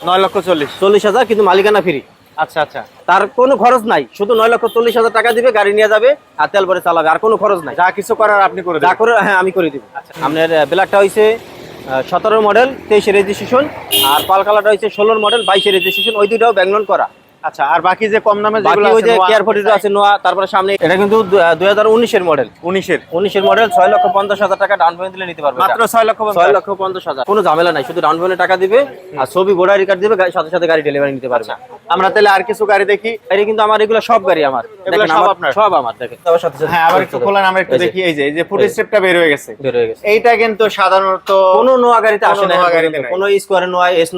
নয় লক্ষ চল্লিশ। চল্লিশ হাজার কিন্তু মালিকানা ফ্রি আচ্ছা আচ্ছা। তার কোনো খরচ নাই। শুধু নয় লক্ষ চল্লিশ হাজার টাকা দিবে গাড়ি নিয়ে যাবে আর তেল ভরে চালাবে আর কোনো খরচ নাই। যা কিছু করার আপনি করে যা করে হ্যাঁ আমি করে দিব। আপনার ব্ল্যাকটা হয়েছে সতেরো মডেল তেইশে রেজিস্ট্রেশন আর পাল কালারটা হয়েছে ষোলোর মডেল বাইশে রেজিস্ট্রেশন ওই দুইটাও ব্যাংলন করা। আচ্ছা আর বাকি যে কম দামে যেগুলো ওই যে আছে কেয়ার ফোর্টিটা আছে? নোয়া তারপরে সামনে এটা কিন্তু দুই হাজার উনিশের মডেল উনিশের। উনিশের মডেল ছয় লক্ষ পঞ্চাশ হাজার টাকা ডাউন পেমেন্ট দিলে নিতে পারবে মাত্র এটা। ছয় লক্ষ ছয় পঞ্চাশ। লক্ষ পঞ্চাশ হাজার। কোনো ঝামেলা নাই শুধু ডাউন পেমেন্টের টাকা দিবে আর ছবি রিকার্ড দিবে সাথে সাথে গাড়ি ডেলিভারি নিতে পারবে। আমরা তাহলে আর কিছু গাড়ি দেখি। কিন্তু আমার এগুলো সব গাড়ি আমার। এগুলো সব আপনার? সব আমার দেখেন। সবার সাথে সাথে হ্যাঁ আবার একটু খোলেন আমরা একটু দেখি এই যে এই যে ফুট স্টেপটা বের হয়ে গেছে। বের হয়ে গেছে। এইটা কিন্তু সাধারণত কোনো নোয়া গাড়িতে আসে না। কোনো স্কোয়ারে নোয়ায় এস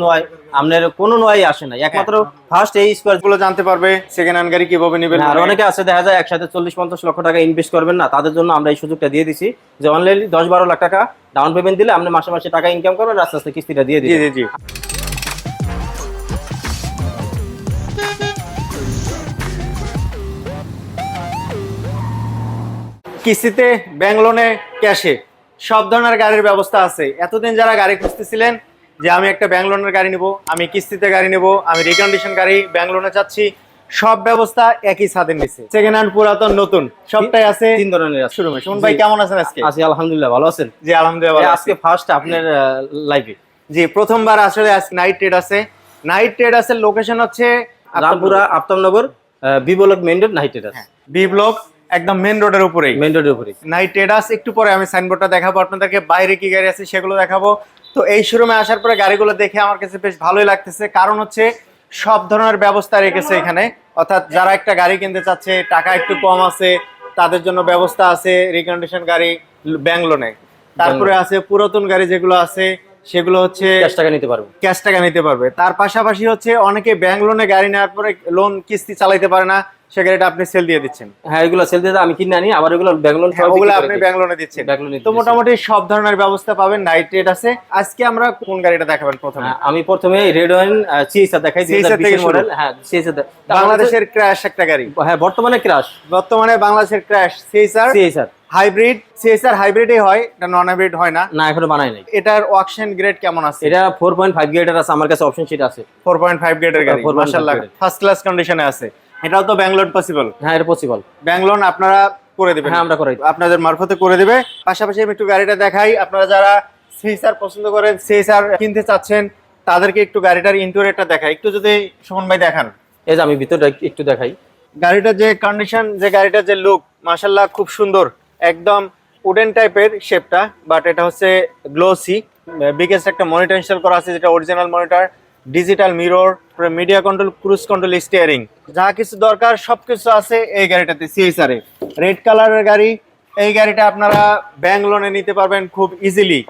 আপনার কোনো নোয়াই আসে না একমাত্র ফার্স্ট এই স্কোয়ার গুলো জানতে পারবে সেকেন্ড হ্যান্ড গাড়ি কীভাবে নেবেন আর অনেকে আছে দেখা যায় একসাথে চল্লিশ পঞ্চাশ লক্ষ টাকা ইনভেস্ট করবেন না তাদের জন্য আমরা এই সুযোগটা দিয়ে দিছি যে অনলাইন দশ বারো লাখ টাকা ডাউন পেমেন্ট দিলে আপনি মাসে মাসে টাকা ইনকাম করবেন আস্তে আস্তে কিস্তিটা দিয়ে জি জি কিস্তিতে ব্যাংক লোনে ক্যাশে সব ধরনের গাড়ির ব্যবস্থা আছে। এতদিন যারা গাড়ি খুঁজতেছিলেন যে আমি একটা ব্যাংক লোনের গাড়ি নেব আমি কিস্তিতে গাড়ি নেব আমি রিকন্ডিশন গাড়ি ব্যাংক লোনে চাচ্ছি সব ব্যবস্থা একই ছাদের নিচে। সেকেন্ড হ্যান্ড পুরাতন নতুন সবটাই আছে। তিন ধরনের আছে। শুরু সুমন ভাই কেমন আছেন আজকে? আছি আলহামদুলিল্লাহ ভালো আছেন? জি আলহামদুলিল্লাহ আজকে ফার্স্ট আপনার লাইভে জি প্রথমবার আসলে আজকে নাইট ট্রেড আছে। নাইট ট্রেড আছে লোকেশন হচ্ছে Rampura Aftabnagar B block main road night trade আছে। বি ব্লক একদম মেন রোডের উপরেই। মেইন রোডের উপরে নাইট ট্রেডার্স একটু পরে আমি সাইনবোর্ডটা দেখাবো আপনাদেরকে বাইরে কি গাড়ি আছে সেগুলো দেখাবো। তো এই শোরুমে আসার পরে গাড়িগুলো দেখে আমার কাছে বেশ ভালোই লাগতেছে। কারণ হচ্ছে সব ধরনের ব্যবস্থা রেখেছে এখানে। অর্থাৎ যারা একটা গাড়ি কিনতে চাচ্ছে টাকা একটু কম আছে তাদের জন্য ব্যবস্থা আছে রিকন্ডিশন গাড়ি ব্যাংক লোনে তারপরে আছে পুরাতন গাড়ি যেগুলো আছে সেগুলো হচ্ছে ক্যাশ টাকা নিতে পারব। ক্যাশ টাকা নিতে পারবে। তার পাশাপাশি হচ্ছে অনেকে ব্যাংক লোনে গাড়ি নেওয়ার পরে লোন কিস্তি চালাইতে পারে না। সে গাড়িটা আপনি সেল দিয়ে দিচ্ছেন। হ্যাঁ এগুলো সেল দিয়ে আমি কিনে আনি আবার এগুলো হ্যাঁ, ওগুলো আপনি দিচ্ছেন। তো মোটামুটি সব ধরনের ব্যবস্থা পাবেন নাইট রেট আছে। আজকে আমরা কোন গাড়িটা দেখাবেন প্রথমে? হ্যাঁ, আমি প্রথমে রেড দেখাই মডেল হ্যাঁ সিএসআর বাংলাদেশের ক্র্যাশ একটা গাড়ি। হ্যাঁ বর্তমানে ক্রাশ বর্তমানে বাংলাদেশের cross CSR CSR hybrid CSR হাইব্রিডই হয় এটা নন হাইব্রিড হয় না। না এখনও বানাই নাই। এটার অকশন গ্রেড কেমন আছে? এটা ফোর পয়েন্ট ফাইভ গিয়ার আছে আমার কাছে অপশন শিট আছে। 4.5 গ্রেডের গাড়ি 4.5 মাশাআল্লাহ। ফার্স্ট ক্লাস কন্ডিশনে আছে। এটাও তো ব্যাংলোর পসিবল হ্যাঁ এটা পসিবল ব্যাংলোন আপনারা করে দিবেন। হ্যাঁ আমরা করাই। আপনাদের মারফতে করে দিবে। পাশাপাশি আমি একটু গাড়িটা দেখাই। আপনারা যারা সিএসআর পছন্দ করেন সিএসআর কিনতে চাচ্ছেন তাদেরকে একটু গাড়িটার ইন্টেরিয়রটা দেখাই। একটু যদি সুমন ভাই দেখান। এই যে আমি ভিতরটা একটু- একটু দেখাই। গাড়িটার যে কন্ডিশন যে গাড়িটার যে লুক মাশাল্লাহ খুব সুন্দর। একদম উডেন টাইপের শেপটা বাট এটা হচ্ছে গ্লোসি বিগেস্ট একটা মনিটর ইনস্টল করা আছে যেটা original monitor digital mirror media control cruise control steering যা কিছু দরকার সব কিছু আছে এই গাড়িটাতে সিএসআর রেড কালারের গাড়ি, এই গাড়িটা আপনারা ব্যাংক লোনে নিতে পারবেন খুব ইজিলি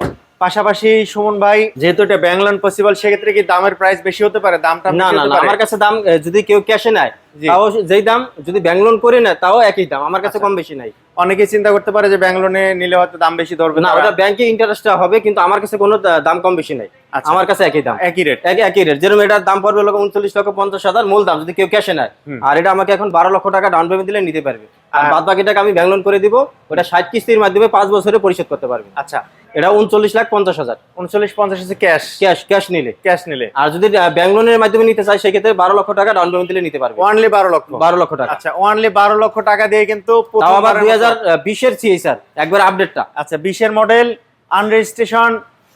পাশাপাশি সুমন ভাই যেহেতু এটা ব্যাংক লোন পসিবল সেক্ষেত্রে কি দামের প্রাইস বেশি হতে পারে? দামটা না না? আমার কাছে দাম যদি কেউ ক্যাশে নেয় তাও যেই দাম যদি ব্যাংক লোন করে নেয় তাও একই দাম। আমার কাছে কম বেশি নাই। অনেকেই চিন্তা করতে পারে যে ব্যাংক লোনে নিলে হয়তো দাম বেশি ধরবে না ওটা ব্যাংকে ইন্টারেস্টটা হবে কিন্তু আমার কাছে কোনো দাম কম বেশি নাই। আচ্ছা। আমার কাছে একই দাম। একই রেট একই রেট যেরকম এটার দাম পড়বে লোক উনচল্লিশ লক্ষ পঞ্চাশ হাজার মূল দাম যদি কেউ ক্যাশে নেয়। আর এটা আমাকে এখন বারো লক্ষ টাকা ডাউন পেমেন্ট দিলে নিতে পারবে। আর বাদ বাকি টাকা আমি ব্যাংক লোন করে দিব ওটা ষাট কিস্তির মাধ্যমে পাঁচ বছরে পরিশোধ করতে পারবে। আচ্ছা। এটা উনচল্লিশ লাখ পঞ্চাশ হাজার। উনচল্লিশ পঞ্চাশ হচ্ছে ক্যাশ ক্যাশ ক্যাশ নিলে। ক্যাশ নিলে। আর যদি ব্যাংক লোনের মাধ্যমে নিতে চাই সেক্ষেত্রে বারো লক্ষ টাকা ডাউন পেমেন্ট দিলে নিতে পারবে। ওয়ানলি বারো লক্ষ। বারো লক্ষ টাকা। আচ্ছা ওয়ানলি বারো লক্ষ টাকা দিয়ে কিন্তু তাও আবার দুই হাজার বিশের সিএসআর একবার আপডেটটা আচ্ছা বিশের মডেল আনরেজিস্ট্রেশন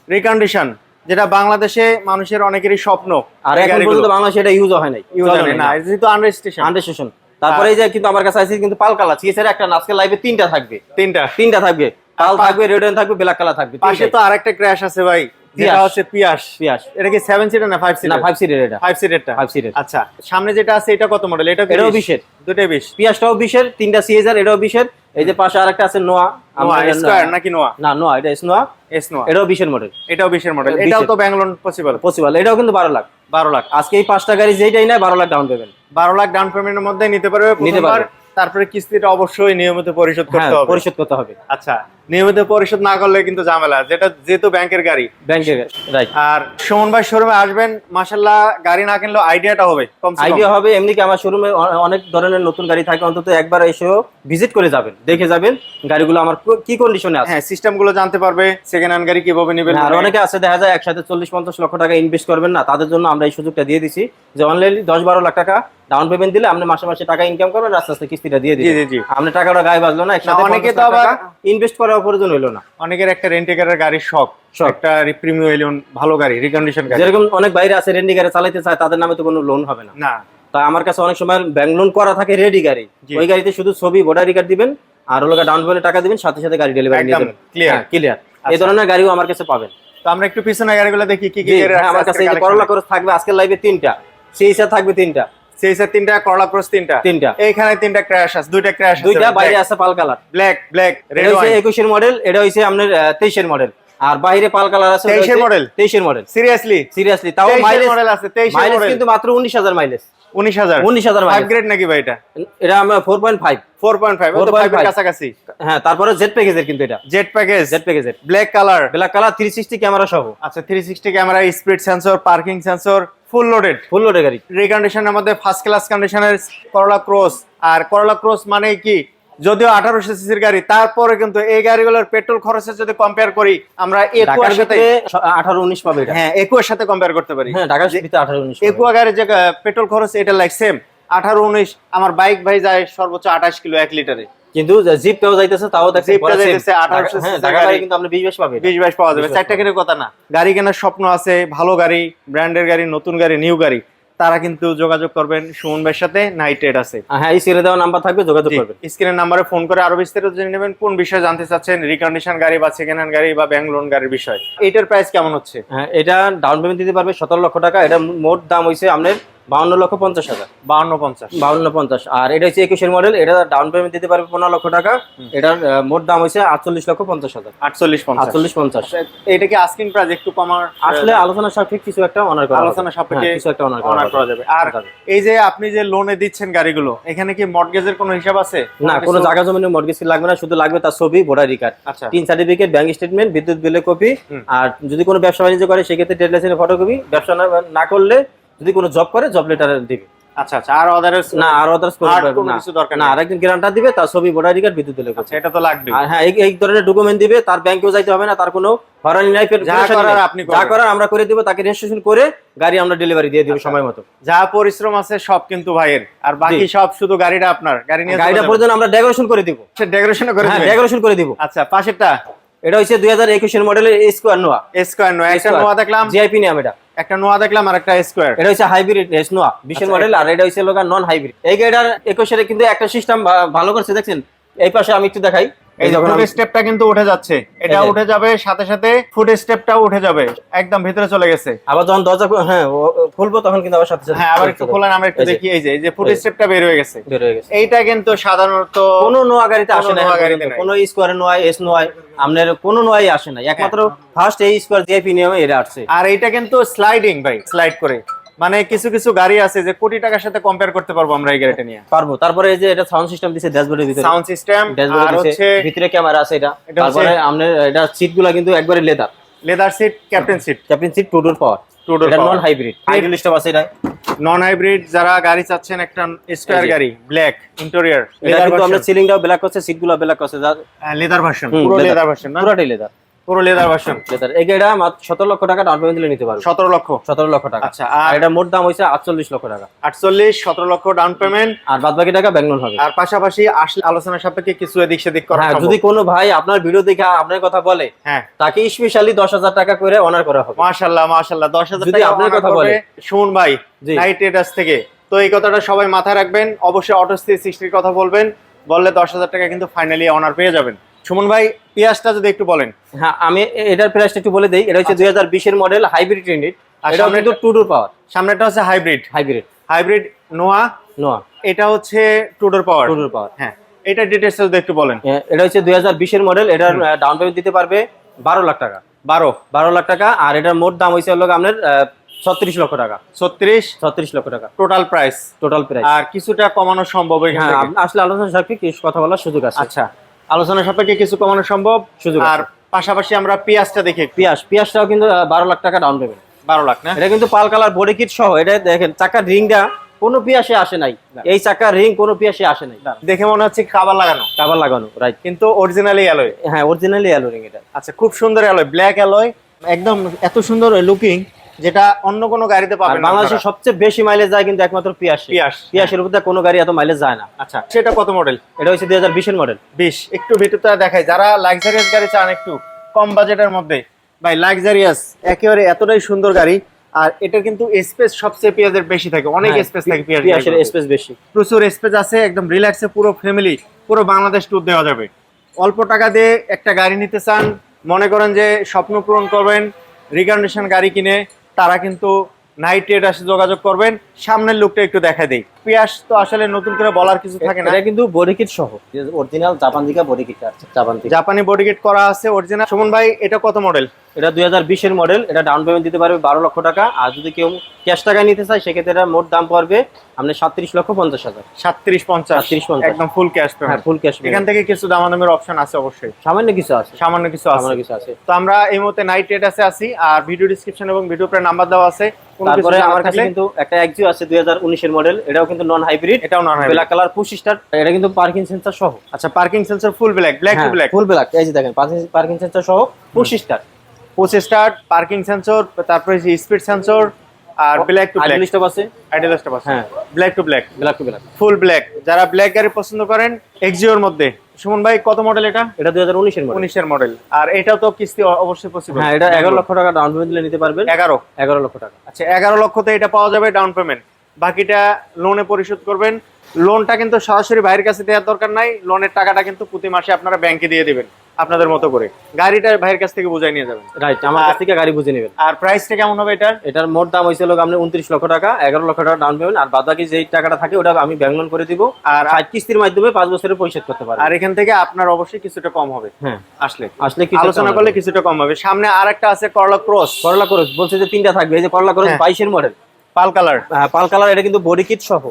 রিকন্ডিশন যেটা বাংলাদেশে মানুষের অনেকেরই স্বপ্ন। আর এখন পর্যন্ত বাংলাদেশে এটা ইউজ হয় নাই। Use হয় না। যেহেতু আনরেজিস্ট্রেশন আন্ডারস্টেশন তারপরে এই যে কিন্তু আমার কাছে আছে কিন্তু পাল কালার সিএসআর একটা না, আজকে লাইভে তিনটা থাকবে। তিনটা। তিনটা থাকবে। পা- থাকবে রেড থাকবে ব্ল্যাক কালার থাকবে পাশে তো আরেকটা ক্র্যাশ আছে ভাই যেটা হচ্ছে পিয়াস পিয়াস এটা কি সেভেন সিটার না ফাইভ না 5 সিটার ফাইভ সিটের এটা ফাইভ সিটারটা ফাইভ সিটের আচ্ছা সামনে যেটা আছে এটা কত মডেল এটা এটাও বিশের দুটাই বিশ পিয়াসটাও বিশের তিনটা সিএসআর এটাও বিশের এই যে পাশে আরেকটা আছে নোয়া নোয়া স্কয়ার নাকি নোয়া না নোয়া এটা এস নোয়া এস নোয়া এটাও বিশের মডেল এটাও বিশের মডেল এটাও তো ব্যাংলোন পসিবল পসিবল এটাও কিন্তু বারো লাখ। বারো লাখ। আজকে এই পাঁচটা গাড়ি যেটাই নেয় বারো লাখ ডাউন পেবেন বারো লাখ ডাউন পেমেন্টের মধ্যে নিতে পারবে নিতে প্রথমবার। পারবে। তারপরে কিস্তিটা অবশ্যই নিয়মিত পরিশোধ হ্যাঁ করতে হবে। পরিশোধ করতে হবে। আচ্ছা। নিয়মিত পরিশোধ না করলে কিন্তু ঝামেলা যেটা যেহেতু ব্যাংকের গাড়ি। ব্যাংকে রাইট আর সুমন ভাই শোরুমে আসবেন মাসাল্লাহ গাড়ি না কিনলেও আইডিয়াটা হবে আইডিয়া হবে এমনি কি আমার শোরুমে অনেক ধরনের নতুন গাড়ি থাকে অন্তত একবার এসেও ভিজিট করে যাবেন দেখে যাবেন গাড়িগুলো আমার কি কন্ডিশনে আছে। হ্যাঁ সিস্টেমগুলো জানতে পারবে সেকেন্ড হ্যান্ড গাড়ি কীভাবে নেবেন। আর অনেকে আছে দেখা যায় একসাথে চল্লিশ পঞ্চাশ লক্ষ টাকা ইনভেস্ট করবেন না তাদের জন্য আমরা এই সুযোগটা দিয়ে দিছি যে অনলাইন দশ বারো লাখ টাকা ডাউন পেমেন্ট দিলে আপনি মাসে মাসে টাকা ইনকাম করবেন আস্তে আস্তে কিস্তিটা দিয়ে দিবেন। জি জি আপনি টাকাটা গায়ে বাজলো না একসাথে অনেকে তো আবার- ইনভেস্ট প্রয়োজন হইল না। অনেকের একটা রেন্টেকারের গাড়ির শখ। একটা প্রিমিয়াম এলিয়ন ভালো গাড়ি রিকন্ডিশন গাড়ি। যেরকম অনেক বাইরে আছে চালাইতে চায় তাদের নামে তো কোনো লোন হবে না। না। তা আমার কাছে অনেক সময় ব্যাংক লোন করা থাকে রেডি গাড়ি। ওই গাড়িতে শুধু ছবি ভোটার কার্ড দিবেন আর ওগুলো ডাউন পেমেন্ট টাকা দিবেন সাথে সাথে গাড়ি ডেলিভারি নিয়ে একদম যাবেন clear। ক্লিয়ার এই আচ্ছা। ধরনের গাড়িও আমার কাছে পাবেন। তো আমরা একটু পিছনে গাড়িগুলো দেখি কি কি হ্যাঁ, আমার কাছে করলা ক্রস থাকবে আজকের লাইভে তিনটা। থাকবে তিনটা। সেইসের তিনটা করলা ক্রস তিনটা। তিনটা। এইখানে তিনটা ক্র্যাশ আছে দুইটা ক্র্যাশ দুইটা বাইরে আছে pearl colour black black red red হচ্ছে একুশের মডেল এটা হচ্ছে আপনার তেইশের মডেল আর বাইরে পাল কালার আছে 23 এর model? তেইশের মডেল সিরিয়াসলি সিরিয়াসলি তাও 23 এর মাইলেজ মডেল আছে, 23 এর মাইলেজ model। কিন্তু মাত্র উনিশ হাজার। মাইলেজ 19000 19000 ফাইভ গ্রেড নাকি ভাই এটা? এটা আমরা ফোর পয়েন্ট ফাইভ 4.5 ও তো 4.5 5 এর কাছাকাছি। হ্যাঁ তারপরে প্যাকেজের কিন্তু এটা। জেট প্যাকেজ জেড প্যাকেজের black colour black colour three sixty camera সহ। আচ্ছা 360 camera speed sensor parking sensor full loaded full লোডের গাড়ি। রিকন্ডিশনের মধ্যে ফার্স্ট ক্লাস কন্ডিশনের করলা ক্রস আর করলা ক্রস মানে কি? যদিও আঠারোশো সিসির গাড়ি তারপরে কিন্তু এই গাড়িগুলোর পেট্রোল খরচের যদি কম্পেয়ার করি আমরা একুয়ার সাথে আঠারো উনিশ পাবে হ্যাঁ একুয়ার সাথে কম্পেয়ার করতে পারি। হ্যাঁ ঢাকার ভিতরে আঠারো উনিশ একুয়া গাড়ির যে পেট্রোল খরচ এটা লাইক সেম আঠারো উনিশ আমার বাইক ভাই যায় সর্বোচ্চ আঠাশ কিলো এক লিটারে কিন্তু জিপ জিপটাও যাইতেছে তাও দেখছি 1800 হ্যাঁ কিন্তু আপনি বিশ বাইশ পাবে বিশ বাইশ পাওয়া যাবে। 20 চারটা কেনার কথা না গাড়ি কেনার স্বপ্ন আছে ভালো গাড়ি ব্র্যান্ডের গাড়ি নতুন গাড়ি নিউ গাড়ি। তারা কিন্তু যোগাযোগ করবেন সুমন ভাইয়ের সাথে নাইট রেড আছে। হ্যাঁ এই ছেড়ে দেওয়া নাম্বার থাকবে যোগাযোগ করবেন। স্ক্রিনের নাম্বারে ফোন করে আরও বিস্তারিত জেনে নেবেন কোন বিষয়ে জানতে চাচ্ছেন রিকন্ডিশন গাড়ি বা সেকেন্ড হ্যান্ড গাড়ি বা ব্যাংক লোন গাড়ির বিষয়। এটার প্রাইস কেমন হচ্ছে? হ্যাঁ এটা ডাউন পেমেন্ট দিতে পারবে সতেরো লক্ষ টাকা। এটা মোট দাম হয়েছে আপনার বাউন্ন লক্ষ পঞ্চাশ হাজার। বাউন্ন পঞ্চাশ। বাউন্ন পঞ্চাশ। আর এটা হচ্ছে একুশের মডেল এটা ডাউন পেমেন্ট দিতে পারবে পনেরো লক্ষ টাকা। এটার মোট দাম হয়েছে আটচল্লিশ লক্ষ পঞ্চাশ হাজার। আটচল্লিশ আটচল্লিশ পঞ্চাশ। এটা কি আস্কিং প্রাইস একটু কমার আসলে আলোচনা সাপেক্ষে কিছু একটা অনার করা আলোচনা সাপেক্ষে হ্যাঁ, কিছু একটা অনার অনার করা যাবে। আর এই যে আপনি যে লোনে দিচ্ছেন গাড়িগুলো এখানে কি মর্টগেজের কোনো হিসাব আছে? না কোনো জায়গা জমিনে মর্গেজ লাগবে না শুধু লাগবে তার ছবি ভোটার রিকার্ড আচ্ছা। তিন সার্টিফিকেট ব্যাংক স্টেটমেন্ট বিদ্যুৎ বিলের কপি আর যদি কোনো ব্যবসা বাণিজ্য করে সেক্ষেত্রে ট্রেড লাইসেন্সের ফটোকপি ব্যবসা না- না করলে যদি কোনো জব করে জব লেটার দিবে। আচ্ছা আচ্ছা আর আদার্স না আর আদার্স কোনো কিছু দরকার না আরেকজন গ্যারান্টার দিবে তার ছবি ভোটার রিকার্ড বিদ্যুৎ বিলের আচ্ছা এটা তো লাগবে। আর হ্যাঁ এই- এই ধরনের ডকুমেন্ট দিবে তার ব্যাংকেও যাইতে হবে না তার কোনো হরানি নাই যা করার আপনি যা করার আমরা করে দিব তাকে রেজিস্ট্রেশন করে গাড়ি আমরা ডেলিভারি দিয়ে দিব সময় মতো। যা পরিশ্রম আছে সব কিন্তু ভাইয়ের। আর বাকি সব শুধু গাড়িটা আপনার। গাড়ি নিয়ে গাড়িটা পর্যন্ত আমরা ডেকোরেশন করে দিব। ডেকোরেশন করে হ্যাঁ ডেকোরেশন করে দিব। আচ্ছা পাশেরটা? এটা হচ্ছে দুই হাজার একুশের মডেলের স্কোয়ার নোয়া স্কোয়ার নয় নোয়া দেখলাম। জিআইপি নিয়ম এটা। একটা নোয়া দেখলাম আর একটা স্কোয়ার। এটা হচ্ছে হাইব্রিড রেস নোয়া বিশের আচ্ছা, মডেল আর এটা হচ্ছে লোকাল নন হাইব্রিড এই গাড়িটার একুশের কিন্তু একটা সিস্টেম ভালো করছে দেখছেন? এই পাশে আমি একটু দেখাই। এই যখন ফুট স্টেপটা কিন্তু উঠে যাচ্ছে। এটা উঠে যাবে সাথে সাথে ফুট স্টেপটাও উঠে যাবে। একদম ভিতরে চলে গেছে। আবার যখন দরজা হ্যাঁ খুলবো তখন কিন্তু আবার সাথে সাথে হ্যাঁ আবার একটু খোলেন আমরা একটু দেখি এই যে এই যে ফুট স্টেপটা বের হয়ে গেছে। বের হয়ে গেছে। এইটা কিন্তু সাধারণত কোনো নোয়া গাড়িতে আসে না। কোনো স্কোয়ার নোয়া এস আপনার কোনো নোয়াই আসে না। একমাত্র ফার্স্ট এই স্কোয়ার জিআইপি নিয়মে এটা আসছে। আর এইটা কিন্তু স্লাইডিং ভাই স্লাইড করে। মানে কিছু কিছু গাড়ি আছে যে কোটি টাকার সাথে কম্পেয়ার করতে পারব আমরা এই গাড়িটা নিয়ে। পারব। তারপরে এই যে এটা সাউন্ড সিস্টেম দিছে ড্যাশবোর্ডের ভিতরে। সাউন্ড সিস্টেম ড্যাশবোর্ড আর হচ্ছে ভিতরে ক্যামেরা আছে এটা। তারপরে আপনার এটা সিটগুলা কিন্তু একবারে leather leather seat captain seat captain seat two door power two door এটা নন হাইব্রিড হাইব্রিড স্টপ আছে এটা নন হাইব্রিড যারা গাড়ি চাচ্ছেন একটা স্কোয়ার। গাড়ি ব্ল্যাক ইন্টেরিয়র এটা কিন্তু আমরা সিলিংটাও ব্ল্যাক করছে সিটগুলো ব্ল্যাক করছে যা লেদার ভার্সন পুরো লেদার ভার্সন না? পুরোটাই লেদার পুরো লেদার ভার্সন লেদার এই গাড়িটা মাত্র সতেরো লক্ষ টাকা ডাউন পেমেন্ট দিলে নিতে পারবে। সতেরো লক্ষ। সতেরো লক্ষ টাকা। আচ্ছা আর এটা মোট দাম হয়েছে আটচল্লিশ লক্ষ টাকা। আটচল্লিশ সতেরো লক্ষ ডাউন পেমেন্ট আর বাদ বাকি টাকা ব্যাংক লোন হবে। আর পাশাপাশি আসলে আলোচনা সাপেক্ষে কিছু এদিক সেদিক করা হ্যাঁ সম্ভব। যদি কোনো ভাই আপনার ভিডিও দেখে আপনার কথা বলে হ্যাঁ। তাকে স্পেশালি দশ হাজার টাকা করে অনার করা হবে। দশ হাজার যদি টাকা আপনার কথা বলে। শুন ভাই। নাইট ট্রেডার্স থেকে। তো এই কথাটা সবাই মাথায় রাখবেন অবশ্যই অটো সিক্সটির কথা বলবেন বললে দশ হাজার টাকা কিন্তু ফাইনালি অনার পেয়ে যাবেন। সুমন ভাই পেঁয়াজটা যদি একটু বলেন। হ্যাঁ আমি এটার প্রাইসটা একটু বলে দিই। এটা হচ্ছে দুই হাজার বিশের মডেল হাইব্রিড ইউনিট এটা কিন্তু টু ডোর পাওয়ার সামনেটা হচ্ছে hybrid. Hybrid. Hybrid Noah. Noah. এটা হচ্ছে টুডোর পাওয়ার টু ডোর পাওয়ার হ্যাঁ এটা ডিটেলস যদি একটু বলেন। এটা হচ্ছে দুই হাজার বিশের মডেল। এটার ডাউন পেমেন্ট দিতে পারবে বারো লাখ টাকা। বারো। বারো লাখ টাকা। আর এটার মোট দাম হয়েছে হলো আপনার ছত্রিশ লক্ষ টাকা। ছত্রিশ? ছত্রিশ লক্ষ টাকা। টোটাল প্রাইস টোটাল প্রাইস আর কিছুটা কমানো সম্ভব হ্যাঁ আসলে আলোচনা সাপেক্ষে কিছু কথা বলার সুযোগ আছে। আচ্ছা। আলোচনা সাপেক্ষে কিছু কমানো সম্ভব? সুযোগ আর পাশাপাশি আমরা পেঁয়াজটা দেখি একটু। পিয়াস পিয়াসটাও কিন্তু বারো লাখ টাকা ডাউন পেমেন্ট বারো লাখ না? এটা কিন্তু পাল কালার বডি কিট সহ এটা দেখেন চাকার রিংটা কোনো পিয়াসে আসে নাই। এই চাকার রিং কোনো পিয়াসে আসে নাই। দেখে মনে হচ্ছে খাবার লাগানো। কাবার লাগানো রাইট কিন্তু অরিজিনালি অ্যালয় হ্যাঁ অরিজিনালি অ্যালো রিং এটা। আচ্ছা খুব সুন্দর অ্যালয় ব্ল্যাক অ্যালয় একদম এত সুন্দর লুকিং যেটা অন্য কোনো গাড়িতে পাবেন না বাংলাদেশে সবচেয়ে বেশি মাইলেজ যায় কিন্তু একমাত্র পিয়াসে পিয়াস পিয়াসের উপর কোনো গাড়ি এত মাইলেজ যায় না। আচ্ছা সেটা কত মডেল এটা হচ্ছে দুই হাজার বিশের মডেল বিশ একটু ভিতরটা দেখাই। যারা লাক্সারিয়াস গাড়ি চান একটু কম বাজেটের মধ্যে ভাই লাক্সারিয়াস একেবারে এতটাই সুন্দর গাড়ি আর এটার কিন্তু স্পেস সবচেয়ে পেঁয়াজের বেশি থাকে। অনেক স্পেস থাকে পেঁয়াজ হ্যাঁ, স্পেস বেশি। প্রচুর স্পেস আছে একদম রিল্যাক্সে পুরো ফ্যামিলি পুরো বাংলাদেশ ট্যুর দেওয়া যাবে। অল্প টাকা দিয়ে একটা গাড়ি নিতে চান মনে করেন যে স্বপ্ন পূরণ করবেন রিকন্ডিশন গাড়ি কিনে তারা কিন্তু নাইট রেড যোগাযোগ করবেন। সামনের লোকটা একটু দেখা দেই। পিয়াস তো আসলে নতুন করে বলার কিছু থাকে না। এটা কিন্তু বডি কিট সহ অরিজিনাল জাপান বডি কিট আছে জাপান থেকে। জাপানি করা আছে অরিজিনাল সুমন ভাই এটা কত মডেল এটা দুই হাজার বিশের মডেল এটা ডাউন পেমেন্ট দিতে পারবে বারো লক্ষ টাকা। আর যদি কেউ ক্যাশ টাকায় নিতে চায় সেক্ষেত্রে এটা মোট দাম পড়বে আপনার লক্ষ পঞ্চাশ হাজার। পঞ্চাশ। 37, একদম ফুল ক্যাশ হ্যাঁ ফুল ক্যাশ এখান থেকে কিছু দামাদামের অপশন আছে অবশ্যই। সামান্য কিছু আছে। সামান্য কিছু আছে। কিছু আছে। তো আমরা এই মুহূর্তে নাইট রেড আছে আছি আর ভিডিও ডিসক্রিপশন এবং ভিডিও প্রায় নাম্বার দেওয়া আছে। তারপরে আমার কাছে কিন্তু একটা এক্সিও আছে দুই হাজার উনিশের মডেল এটাও কিন্তু নন হাইব্রিড এটাও না হয় ব্ল্যাক কালার পুশ স্টার এটা কিন্তু পার্কিং সেন্সর সহ। আচ্ছা parking sensor full black black to black full black এই যে দেখেন পার্কিং সেন্সর সহ push star push start parking sensor তারপরে স্পিড সেন্সর আর ব্ল্যাক টু ব্ল্যাক স্টপ আছে? আইডল স্টপ আছে। হ্যাঁ। Black to black black to black full black যারা ব্ল্যাক গাড়ি পছন্দ করেন এক্সিওর মধ্যে। সুমন ভাই কত মডেল এটা? এটা দুই হাজার উনিশের মডেল উনিশের মডেল আর এটাও তো কিস্তি অবশ্যই পসিবল হ্যাঁ এটা এগারো লক্ষ টাকা ডাউন পেমেন্ট দিলে নিতে পারবেন। এগারো। এগারো লক্ষ টাকা। আচ্ছা এগারো লক্ষতে এটা পাওয়া যাবে ডাউন পেমেন্ট বাকিটা লোনে পরিশোধ করবেন। লোনটা কিন্তু সরাসরি ভাইয়ের কাছে দেওয়ার দরকার নাই। লোনের টাকাটা কিন্তু প্রতি মাসে আপনারা ব্যাংকে দিয়ে দিবেন আপনাদের মতো করে। গাড়িটা ভাইয়ের কাছ থেকে বুঝাই নিয়ে যাবেন। রাইট আমার কাছ থেকে গাড়ি বুঝে নেবেন। আর প্রাইসটা কেমন হবে এটার? এটার মোট দাম হয়েছিল আপনি উনত্রিশ লক্ষ টাকা এগারো লক্ষ টাকা ডাউন পেমেন্ট আর বাদ বাকি যেই টাকাটা থাকে ওটা আমি ব্যাংক লোন করে দিব। আর ষাট কিস্তির মাধ্যমে পাঁচ বছরে পরিশোধ করতে পারবেন। আর এখান থেকে আপনার অবশ্যই কিছুটা কম হবে। হ্যাঁ। আসলে। আসলে কিছু আলোচনা করলে কিছুটা কম হবে। সামনে আর একটা আছে করলা ক্রস করলা করস বলছে যে তিনটা থাকবে এই যে করলা করস হ্যাঁ। বাইশের model pearl colour. Pearl colour এটা কিন্তু বডি কিট সহ।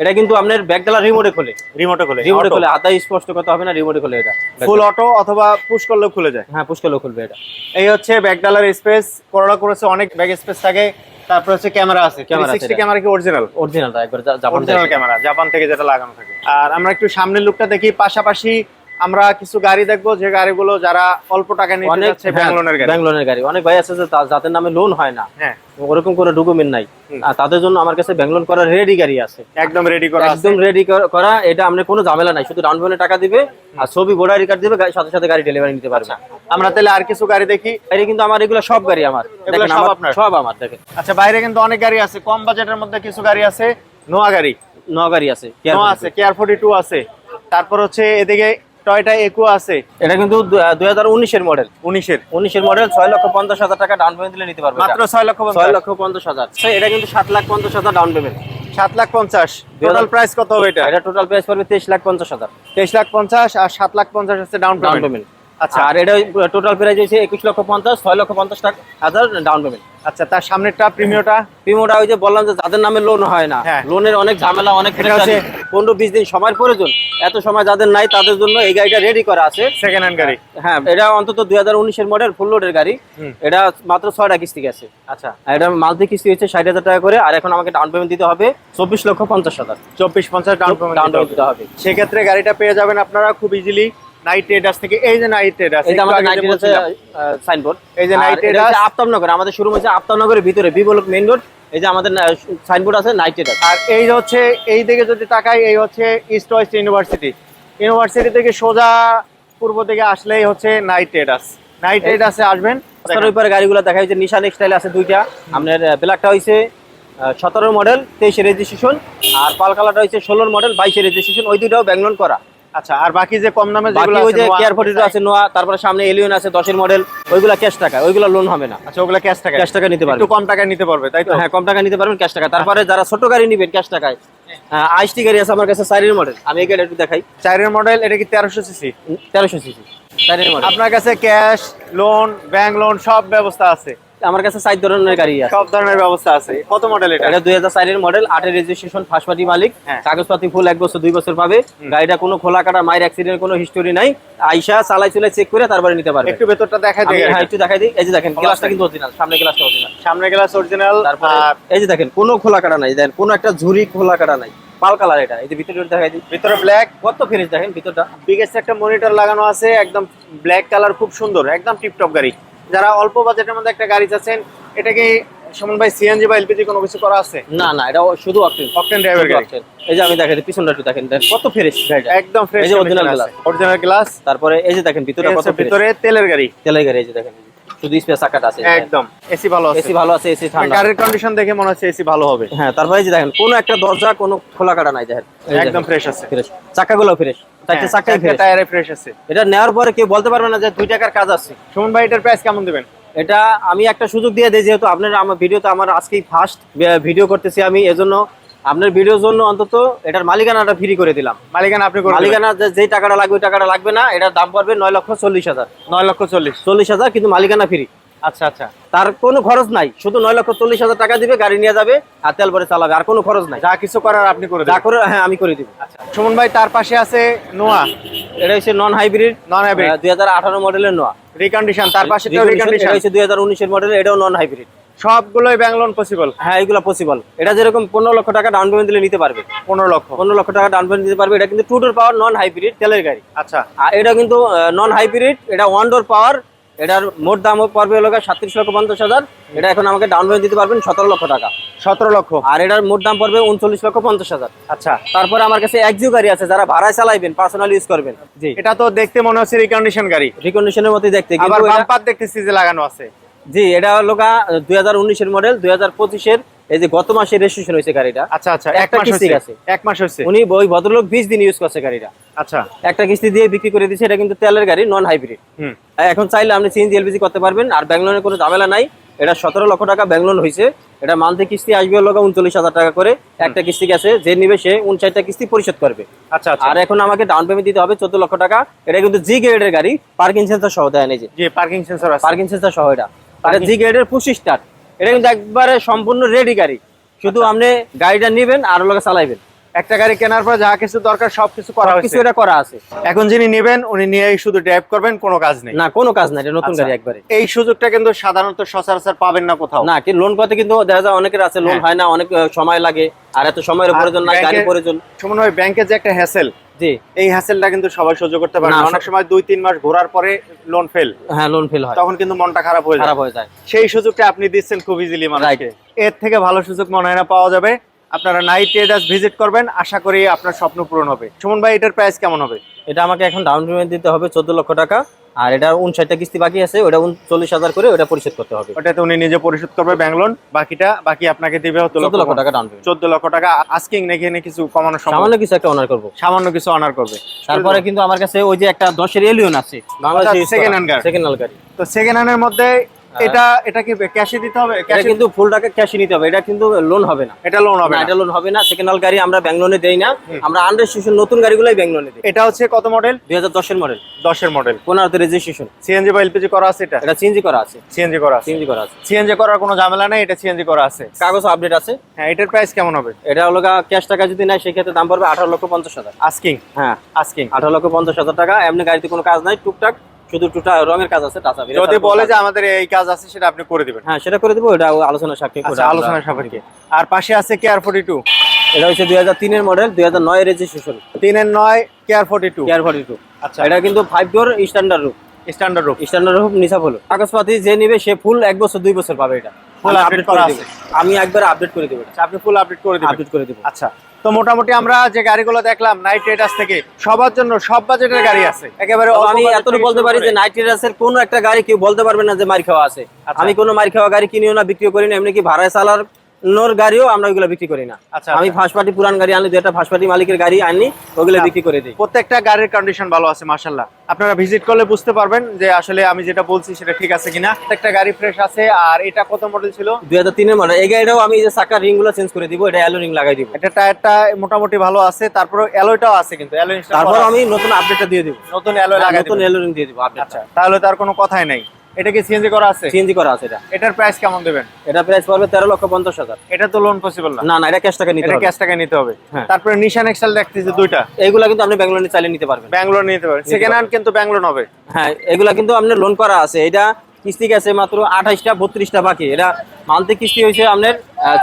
এটা কিন্তু আপনার ব্যাক ডালা রিমোটে খোলে। রিমোটে খুলে রিমোটে খোলে আদা স্পষ্ট কথা হবে না রিমোটে খোলে এটা। ফুল অটো অথবা পুশ করলেও খুলে যায়। হ্যাঁ পুষ্কলেও খুলবে এটা। এই হচ্ছে ব্যাকডালার স্পেস করলা করেছে অনেক ব্যাক স্পেস থাকে। তারপর হচ্ছে ক্যামেরা আছে ক্যামেরা আছে সিক্সটি এটা। ক্যামেরা কি অরিজিনাল অরিজিনালটা একবার জাপান থেকে। ক্যামেরা জাপান থেকে যেটা লাগানো থাকে। আর আমরা একটু সামনের লুকটা দেখি পাশাপাশি আমরা কিছু গাড়ি দেখব যে গাড়িগুলো যারা অল্প টাকা অনেক যাচ্ছে ব্যাঙ্গলোনের গাড়ি। ব্যাংলোনের গাড়ি। অনেক ভাই আছে যে যাদের নামে লোন হয় না। হ্যাঁ। ওরকম কোনো ডকুমেন্ট নাই। আর তাদের জন্য আমার কাছে ব্যাংলোন করার রেডি গাড়ি আছে। একদম রেডি করা একদম রেডি করা এটা আমরা কোনো ঝামেলা নাই। শুধু ডাউন পেমেন্ট টাকা দিবে আর ছবি ভোটার কার্ড দিবে সাথে সাথে গাড়ি ডেলিভারি নিতে পারবে। আমরা তাহলে আর কিছু গাড়ি দেখি। গাড়ি কিন্তু আমার এগুলো সব গাড়ি আমার। এগুলো সব আমার- আপনার? সব আমার দেখেন। আচ্ছা বাইরে কিন্তু অনেক গাড়ি আছে। কম বাজেটের মধ্যে কিছু গাড়ি আছে। নোয়া গাড়ি। নোয়া গাড়ি আছে নোয়া আছে কেয়ার ফোর্টি টু আছে। তারপর হচ্ছে এদিকে টয়টা একু আছে। এটা কিন্তু দুই হাজার উনিশের মডেল উনিশের। উনিশের মডেল ছয় লক্ষ পঞ্চাশ হাজার টাকা ডাউন পেমেন্ট দিলে নিতে পারবে মাত্র ছয় লক্ষ ছয় লক্ষ পঞ্চাশ হাজার। এটা কিন্তু সাত লাখ পঞ্চাশ হাজার ডাউন পেমেন্ট সাত লাখ পঞ্চাশ। টোটাল প্রাইস কত হবে এটা? এটা টোটাল প্রাইস পড়বে তেইশ লাখ পঞ্চাশ হাজার। তেইশ লাখ পঞ্চাশ আর সাত লাখ পঞ্চাশ হচ্ছে ডাউন পেমেন্ট আচ্ছা। আর এটা টোটাল প্রাইস হয়েছে একুশ লক্ষ পঞ্চাশ ছয় লক্ষ পঞ্চাশ টাকা হাজার ডাউন পেমেন্ট আচ্ছা তার সামনেরটা প্রিমিয়টা প্রিমোটা ওই যে বললাম যে যাদের নামে লোন হয় না হ্যাঁ। লোনের অনেক ঝামেলা অনেক হচ্ছে- পনেরো বিশ দিন সময়ের প্রয়োজন এত সময় যাদের নাই তাদের জন্য এই গাড়িটা রেডি করা আছে। সেকেন্ড হ্যান্ড গাড়ি। হ্যাঁ এটা অন্তত দুই হাজার উনিশের মডেল ফুল লোডের গাড়ি। এটা মাত্র ছয়টা কিস্তি গেছে। আচ্ছা। এটা মান্থলি কিস্তি হচ্ছে ষাট হাজার টাকা করে আর এখন আমাকে ডাউন পেমেন্ট দিতে হবে চব্বিশ লক্ষ পঞ্চাশ হাজার। চব্বিশ পঞ্চাশ ডাউন পেমেন্ট ডাউন পেমেন্ট দিতে হবে। সেক্ষেত্রে গাড়িটা পেয়ে যাবেন আপনারা খুব ইজিলি নাইট ট্রেডার্স থেকে এই যে নাইট ট্রেডার্স এটা আমাদের নাইটের আছে সাইনবোর্ড এই যে নাইট ট্রেডার্স আফতাবনগর আমাদের শুরু হয়েছে আফতাবনগরের ভিতরে বিবলক মেইন রোড এই যে আমাদের সাইনবোর্ড আছে নাইট ট্রেডার আর এই হচ্ছে এই দিকে যদি তাকাই এই হচ্ছে ইস্ট ওয়েস্ট ইউনিভার্সিটি ইউনিভার্সিটি থেকে সোজা পূর্ব দিকে আসলেই হচ্ছে নাইট ট্রেডার্স নাইট ট্রেডার্সে আসবেন রাস্তার ওইপারে গাড়িগুলো দেখা যাচ্ছে নিশান এক্সটাইল আছে দুইটা। আপনার ব্ল্যাকটা হয়েছে সতেরো মডেল তেইশে রেজিস্ট্রেশন আর পাল কালারটা হয়েছে ষোলোর মডেল বাইশে রেজিস্ট্রেশন ওই দুইটাও ব্যাংলোন করা। আচ্ছা আর বাকি যে কম দামে যেগুলো ওই যে কেয়ার ফোর্টিটো আছে নোয়া তারপরে সামনে এলিয়ন আছে দশের মডেল ওইগুলা ক্যাশ টাকা ওইগুলো লোন হবে না। আচ্ছা ওগুলো ক্যাশ টাকা। ক্যাশ টাকা নিতে পারবে। একটু কম টাকায় নিতে পারবে তাই তো? হ্যাঁ কম টাকা নিতে পারবেন ক্যাশ টাকা। তারপরে যারা ছোট গাড়ি নিবেন ক্যাশ টাকায় আইসটি গাড়ি আছে আমার কাছে সাইরের মডেল আমি এই গাড়ি একটু দেখাই। চারের মডেল এটা কি তেরোশো সিসি তেরোশো সিসি সাইরের মডেল আপনার কাছে ক্যাশ লোন ব্যাংক লোন সব ব্যবস্থা আছে। আমার কাছে সাইড ধরনের গাড়ি আছে। সব ধরনের ব্যবস্থা আছে। কত মডেল এটা? এটা দুই হাজার চারের মডেল আটের রেজিস্ট্রেশন ফার্স্ট পার্টি মালিক। হ্যাঁ। কাগজপাতি ফুল এক বছর দুই বছর পাবে। গাড়িটা কোনো খোলা কাটা মায়ের অ্যাক্সিডেন্ট কোনো হিস্টোরি নাই। আইসা চালাই চলে চেক করে তারপরে নিতে পারবে। একটু ভেতরটা দেখাই দিই হ্যাঁ একটু দেখাই দিই। এই যে দেখেন গ্লাসটা কিন্তু অরিজিনাল সামনে গ্লাসটা অরিজিনাল সামনে গ্লাস অরিজিনাল তারপরে আর এই যে দেখেন কোনো খোলা কাটা নাই। দেখেন কোনো একটা ঝুরি খোলা কাটা নাই। পাল কালার এটা। এই যে ভিতরে দেখাই দিই। ভিতরে ব্ল্যাক কত ফিনিশ দেখেন ভিতরটা? বিগেস্ট একটা মনিটর লাগানো আছে একদম ব্ল্যাক কালার খুব সুন্দর একদম টিপটপ গাড়ি। যারা অল্প বাজেটের মধ্যে একটা গাড়ি চাচ্ছেন এটাকে সুমন ভাই সিএনজি বা এলপিজি কোনো কিছু করা আছে? না না এটা শুধু অকটেন অকটেন ড্রাইভার গাড়ি। এই যে আমি দেখাই পিছনটা একটু দেখেন কত ফ্রেশ গাড়িটা। একদম ফ্রেশ এই যে original glass। অরিজিনাল গ্লাস তারপরে এই যে দেখেন ভিতরটা কত ভিতরে তেলের গাড়ি। তেলের গাড়ি এই যে দেখেন শুধু স্পেস চাকাটা আছে। একদম। এসি ভালো আছে। এসি ভালো আছে এসি ঠান্ডা। গাড়ির কন্ডিশন দেখে মনে হচ্ছে এসি ভালো হবে। হ্যাঁ তারপরে এই যে দেখেন কোনো একটা দরজা কোনো খোলা কাটা নাই দেখেন। একদম ফ্রেশ আছে। ফ্রেশ চাকাগুলো ফ্রেশ চারটে চাকাই ফ্রেশ টায়ারে ফ্রেশ আছে। এটা নেওয়ার পরে কেউ বলতে পারবে না যে দুই টাকার কাজ আছে। সুমন ভাই এটার প্রাইস কেমন দিবেন? এটা আমি একটা সুযোগ দিয়ে দিই যেহেতু আপনার আমার ভিডিওতে আমার আজকেই ফার্স্ট ভিডিও করতেছি আমি এজন্য আপনার ভিডিওর জন্য অন্তত এটার মালিকানাটা ফ্রি করে দিলাম। মালিকানা আপনি মালিকানা যে- টাকাটা লাগবে ওই টাকাটা লাগবে না এটার দাম পড়বে নয় লক্ষ চল্লিশ হাজার। নয় লক্ষ চল্লিশ। চল্লিশ হাজার কিন্তু মালিকানা ফ্রি আচ্ছা আচ্ছা। তার কোনো খরচ নাই। শুধু নয় লক্ষ চল্লিশ হাজার টাকা দিবে গাড়ি নিয়ে যাবে আর তেল ভরে চালাবে। আর কোনো খরচ নাই। যা কিছু করার আপনি করে যা করে হ্যাঁ আমি করে দিব। সুমন ভাই তার পাশে আছে নোয়া। এটা হচ্ছে নন হাইব্রিড নন হাইব্রিড দুই হাজার আঠারো মডেলের নোয়া। রিকন্ডিশন তার পাশে রিকন্ডিশন হচ্ছে দুই হাজার উনিশের মডেল এটাও নন হাইব্রিড সবগুলোই ব্যাংক লোন পসিবল হ্যাঁ এগুলো পসিবল এটা যেরকম পনেরো লক্ষ টাকা ডাউন পেমেন্ট দিলে নিতে পারবে। পনেরো লক্ষ। পনেরো লক্ষ টাকা ডাউন পেমেন্ট দিতে পারবে। এটা কিন্তু two door power non hybrid তেলের গাড়ি। আচ্ছা। আর এটা কিন্তু নন হাইব্রিড এটা ওয়ান ডোর পাওয়ার এটার মোট দাম পড়বে হলো সাতত্রিশ লক্ষ পঞ্চাশ হাজার। এটা এখন আমাকে ডাউন পেমেন্ট দিতে পারবেন সতেরো লক্ষ টাকা। সতেরো লক্ষ। আর এটার মোট দাম পড়বে উনচল্লিশ লক্ষ পঞ্চাশ হাজার। আচ্ছা। তারপরে আমার কাছে একজিও গাড়ি আছে যারা ভাড়ায় চালাইবেন পার্সোনাল ইউজ করবেন। জি। এটা তো দেখতে মনে হচ্ছে রিকন্ডিশন গাড়ি। রিকন্ডিশনের মধ্যে দেখতে আবার বাম্পার দেখতেছি যে লাগানো আছে। জি এটা হলো দুই হাজার উনিশের মডেল দুই হাজার পঁচিশের এই যে গত মাসে রেজিস্ট্রেশন হয়েছে গাড়িটা আচ্ছা আচ্ছা এক মাস কিস্তি আছে। এক মাস হচ্ছে উনি ওই ভদ্রলোক বিশ দিন ইউজ করছে গাড়িটা। আচ্ছা। একটা কিস্তি দিয়ে বিক্রি করে দিচ্ছে এটা কিন্তু তেলের গাড়ি নন হাইব্রিড এখন চাইলে আপনি সিএনজি এলপিজি করতে পারবেন আর ব্যাংলোনের কোনো ঝামেলা নাই। এটা সতেরো লক্ষ টাকা ব্যাংলোন হয়েছে। এটা মান্থলি কিস্তি আসবে হলো উনচল্লিশ হাজার টাকা করে। একটা কিস্তি গেছে যে নিবে সে উনষাটটা কিস্তি পরিশোধ করবে। আচ্ছা আচ্ছা। আর এখন আমাকে ডাউন পেমেন্ট দিতে হবে চোদ্দ লক্ষ টাকা। এটা কিন্তু জি গ্রেডের গাড়ি পার্কিং সেন্সার সহ দেয় এই যে। পার্কিং সেন্সর পার্কিং সেন্সার সহ এটা। জি গ্রেডের পুশি স্টার্ট এটা কিন্তু একবারে সম্পূর্ণ রেডি গাড়ি শুধু। আপনি গাড়িটা নেবেন আর লোকে চালাইবেন একটা গাড়ি কেনার পর যা কিছু দরকার সবকিছু করা কিছু এটা করা আছে। এখন যিনি নেবেন উনি নিয়ে শুধু ড্রাইভ করবেন কোনো কাজ নেই। না কোনো কাজ নাই এটা নতুন আচ্ছা। গাড়ি একবারে। এই সুযোগটা কিন্তু সাধারণত সচরাচর পাবেন না কোথাও। না কি লোন করতে কিন্তু দেখা যায় অনেকের আছে লোন হ্যাঁ। হয় না অনেক সময় লাগে আর এত সময়ের প্রয়োজন নাই গাড়ি প্রয়োজন। সুমন ভাই ব্যাংকের যে একটা হ্যাসেল জি। এই হ্যাসেলটা কিন্তু সবাই সহ্য করতে পারে না, না। অনেক সময় দুই তিন মাস ঘোরার পরে লোন ফেল হ্যাঁ লোন ফেল হয়। তখন কিন্তু মনটা খারাপ হয়ে যায়। খারাপ হয়ে যায়। সেই সুযোগটা আপনি দিচ্ছেন খুব ইজিলি মানুষকে। এর থেকে ভালো সুযোগ মনে হয় না পাওয়া যাবে। আপনারা নাইট ট্রেডার্স ভিজিট করবেন আশা করি আপনার স্বপ্ন পূরণ হবে। সুমন ভাই এটার প্রাইস কেমন হবে? এটা আমাকে এখন ডাউন পেমেন্ট দিতে হবে চোদ্দ লক্ষ টাকা আর এটা উনষাটটা কিস্তি বাকি আছে ওটা চল্লিশ হাজার করে ওটা পরিশোধ করতে হবে। ওটাতে উনি নিজে পরিশোধ করবে ব্যাংক লোন বাকিটা বাকি আপনাকে দিবে চোদ্দ লক্ষ টাকা ডাউন পেমেন্ট চোদ্দ লক্ষ টাকা আস্কিং নাকি এনে কিছু কমানো সামান্য কিছু একটা অনার করব। সামান্য কিছু অনার করবে। তারপরে কিন্তু আমার কাছে ওই যে একটা দশের এলিয়ন আছে সেকেন্ড hand গাড়ি। সেকেন্ড হ্যান্ড গাড়ি। তো সেকেন্ড হ্যান্ডের মধ্যে এটা এটা কি ক্যাশে দিতে হবে এটা ক্যাশে কিন্তু ফুল টাকা ক্যাশে নিতে হবে এটা কিন্তু লোন হবে না। এটা লোন হবে না। এটা লোন হবে না সেকেন্ড হ্যান্ড গাড়ি আমরা ব্যাংক লোনে দেই না। আমরা আনরেজিস্ট্রেশন নতুন গাড়িগুলোই ব্যাংক লোনে দিই। এটা হচ্ছে কত মডেল দুই হাজার দশের মডেল দশের মডেল পনেরোতে রেজিস্ট্রেশন সিএনজি বা এলপিজি করা আছে এটা? এটা সিএনজি করা আছে। সিএনজি করা আছে। সিএনজি করা আছে। সিএনজি করার কোনো ঝামেলা নেই এটা সিএনজি করা আছে। কাগজ আপডেট আছে। হ্যাঁ এটার প্রাইস কেমন হবে? এটা হলো ক্যাশ টাকা যদি নেয় সেক্ষেত্রে দাম পড়বে আঠারো লক্ষ পঞ্চাশ হাজার। আস্কিং হ্যাঁ। আস্কিং আঠারো লক্ষ পঞ্চাশ হাজার টাকা এমনি গাড়িতে কোনো কাজ নাই টুকটাক শুধু টুটা রঙের কাজ আছে টাচা যদি বলে যে আমাদের এই কাজ আছে সেটা আপনি করে দিবেন। হ্যাঁ সেটা করে দেবো এটা আলোচনা সাক্ষী আচ্ছা আলোচনা সাপেক্ষে। আর পাশে আছে কেয়ার ফোর্টি টু এটা হচ্ছে দুই হাজার তিনের মডেল দুই হাজার নয় রেজিস্ট্রেশন তিনের নয় care forty two care forty two আচ্ছা। এটা কিন্তু five door standard roof standard roof standard roof নিচা হলো কাগজপাতি যে নিবে সে ফুল এক বছর দুই বছর পাবে এটা। Update update করে। আমি একবার আপডেট করে দেবো আপনি ফুল আপডেট করে দিবেন। আপডেট করে দেবো। আচ্ছা। তো মোটামুটি আমরা যে গাড়িগুলো দেখলাম নাইট রাইডার্স থেকে সবার জন্য সব বাজেটের গাড়ি আছে। একেবারে আমি এতটুকু বলতে পারি যে নাইট রাইডার্সের কোনো একটা গাড়ি কেউ বলতে পারবে না যে মার খাওয়া আছে। আচ্ছা। আমি কোনো মার খাওয়া গাড়ি কিনিও না বিক্রি করি না এমনি কি ভাড়ায় চালার নোর গাড়িও আমরা ওইগুলো বিক্রি করি না। আচ্ছা, আমি আচ্ছা। ফার্স্ট পার্টি পুরান গাড়ি আনলে দুটা ফার্স্ট পার্টি মালিকের গাড়ি আনি ওগুলো বিক্রি করে দিই। প্রত্যেকটা গাড়ির কন্ডিশন ভালো আছে মাশাল্লাহ আপনারা ভিজিট করলে বুঝতে পারবেন যে আসলে আমি যেটা বলছি সেটা ঠিক আছে কিনা। প্রত্যেকটা গাড়ি ফ্রেশ আছে আর এটা কত মডেল ছিল? দুই হাজার তিনের মডেল এই গাড়িটাও আমি যে চাকার রিংগুলো চেঞ্জ করে দিব এটা অ্যালো রিং লাগাই দিব। এটা টায়ারটা মোটামুটি ভালো আছে তারপরে অ্যালয়টাও আছে কিন্তু তারপর আমি নতুন আপডেটটা দিয়ে দিব। নতুন অ্যালয় লাগাই নতুন অ্যালো রিং দিয়ে দিব আচ্ছা তাহলে তার কোনো কথাই নাই। এটা কি সিএনজি করা আছে? সিএনজি করা আছে এটা। এটার প্রাইস কেমন দেবেন? এটা প্রাইস পড়বে তেরো লক্ষ পঞ্চাশ হাজার। এটা তো লোন পসিবল না। না না এটা ক্যাশ টাকা নিতে এটা হবে। ক্যাশ টাকা নিতে হবে। তারপরে নিশান এক্সেল দেখতেছি দুইটা। এইগুলা কিন্তু আপনি ব্যাঙ্গালোরে চালিয়ে নিতে পারবেন। ব্যাঙ্গালোর নিতে পারেন সেকেন্ড হ্যান্ড কিন্তু ব্যাঙ্গালোর হবে। হ্যাঁ এগুলা কিন্তু আপনার লোন করা আছে। এটা কিস্তি গেছে মাত্র আঠাইশটা বত্রিশটা বাকি। এটা মান্থলি কিস্তি হয়েছে আপনার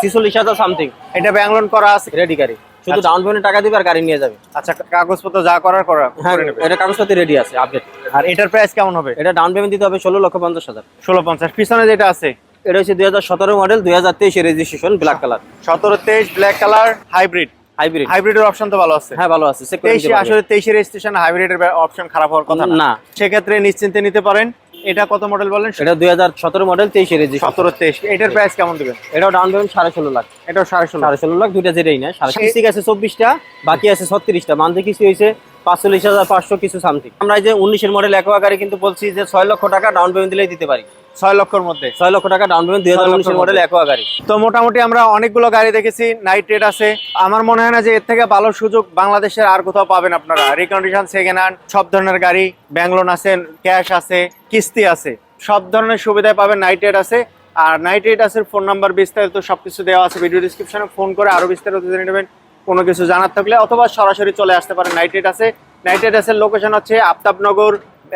ছিচল্লিশ হাজার সামথিং এটা ব্যাঙ্গালোর করা আছে। রেডি গাড়ি। শুধু ডাউন পেমেন্ট টাকা দিবে আর গাড়ি নিয়ে যাবে। আচ্ছা কাগজপত্র যা করার করা হ্যাঁ এটা কাগজপত্র রেডি আছে আপডেট আর এটার প্রাইস কেমন হবে? এটা ডাউন পেমেন্ট দিতে হবে ষোলো লক্ষ পঞ্চাশ হাজার। ষোলো পঞ্চাশ। পিছনে যেটা আছে? এটা হচ্ছে দুই হাজার সতেরো মডেল দুই হাজার তেইশে রেজিস্ট্রেশন ব্ল্যাক কালার সতেরো তেইশ ব্ল্যাক কালার হাইব্রিড হাইব্রিড হাইব্রিডের অপশন তো ভালো আছে। হ্যাঁ ভালো আছে। তেইশে। আসলে তেইশে রেজিস্ট্রেশন হাইব্রিডের অপশন খারাপ হওয়ার কথা না। সেক্ষেত্রে নিশ্চিন্তে নিতে পারেন। এটা কত মডেল বলেন? এটা দুই হাজার সতেরো মডেল তেইশের সতেরো তেইশ। এটার প্রাইস কেমন দেবেন? এটাও ডাউন পেমেন্ট সাড়ে ষোলো লাখ। এটাও সাড়ে ষোলো। সাড়ে ষোলো লাখ দুইটা যেটাই না সাড়ে ঠিক আছে চব্বিশটা বাকি আছে ছত্রিশটা। মান্থলি কিছু হয়েছে পাঁচচল্লিশ হাজার পাঁচশো কিছু সামথিং আমরা এই যে উনিশের মডেল একোয়া গাড়ি কিন্তু বলছি যে ছয় লক্ষ টাকা ডাউন পেমেন্ট দিলেই দিতে পারি। ছয় লক্ষর মধ্যে। ছয় লক্ষ টাকা ডাউন পেমেন্ট দুই হাজার মডেল একোয়া গাড়ি। তো মোটামুটি আমরা অনেকগুলো গাড়ি দেখেছি নাইট রেট আছে। আমার মনে হয় না যে এর থেকে ভালো সুযোগ বাংলাদেশের আর কোথাও পাবেন আপনারা। রিকন্ডিশন সেকেন্ড হ্যান্ড সব ধরনের গাড়ি ব্যাঙ্গলোন আছে ক্যাশ আছে কিস্তি আছে। সব ধরনের সুবিধায় পাবেন নাইট রেট আছে। আর নাইট রেট আছে ফোন নাম্বার বিস্তারিত সবকিছু দেওয়া আছে ভিডিও ডিসক্রিপশনে ফোন করে আরও বিস্তারিত জেনে নেবেন। কোনো কিছু জানার থাকলে অথবা সরাসরি চলে আসতে পারেন নাইট রেট আছে। নাইট রেট আছে লোকেশন হচ্ছে আফতাবনগর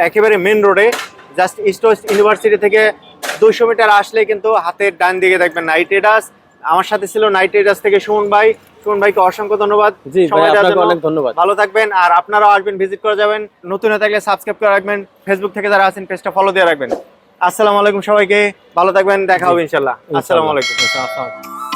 একেবারে মেন রোডে জাস্ট ইস্ট ওয়েস্ট ইউনিভার্সিটি থেকে দুইশো মিটার আসলে কিন্তু হাতের ডান দিকে দেখবেন নাইট রেডাস আমার সাথে ছিল নাইট রেডাস থেকে সুমন ভাই। সুমন ভাইকে অসংখ্য ধন্যবাদ। অনেক ধন্যবাদ। ভালো থাকবেন আর আপনারাও আসবেন ভিজিট করে যাবেন। নতুন হয়ে থাকলে সাবস্ক্রাইব করে রাখবেন। ফেসবুক থেকে যারা আছেন পেজটা ফলো দিয়ে রাখবেন। আসসালামু আলাইকুম সবাইকে। ভালো থাকবেন দেখা হবে ইনশাল্লাহ। আসসালামু আলাইকুম। আসসালামু আলাইকুম